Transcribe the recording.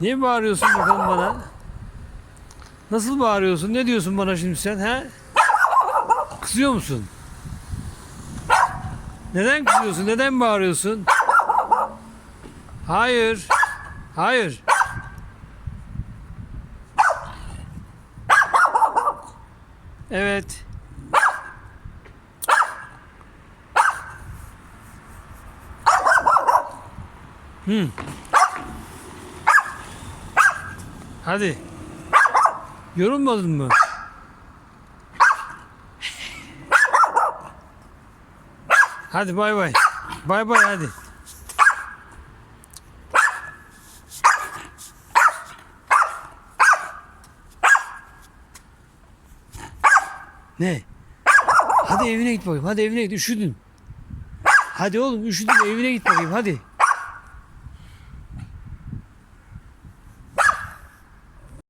Niye bağırıyorsun bakalım bana? Nasıl bağırıyorsun? Ne diyorsun bana şimdi sen he? Kızıyor musun? Neden kızıyorsun? Neden bağırıyorsun? Hayır. Hayır. Evet. Hı. Hadi. Yorulmadın mı? Hadi bay bay. Bay bay hadi. Ne? Hadi evine git bakayım. Hadi evine git. Üşüdün. Hadi oğlum üşüdün evine git bakayım hadi.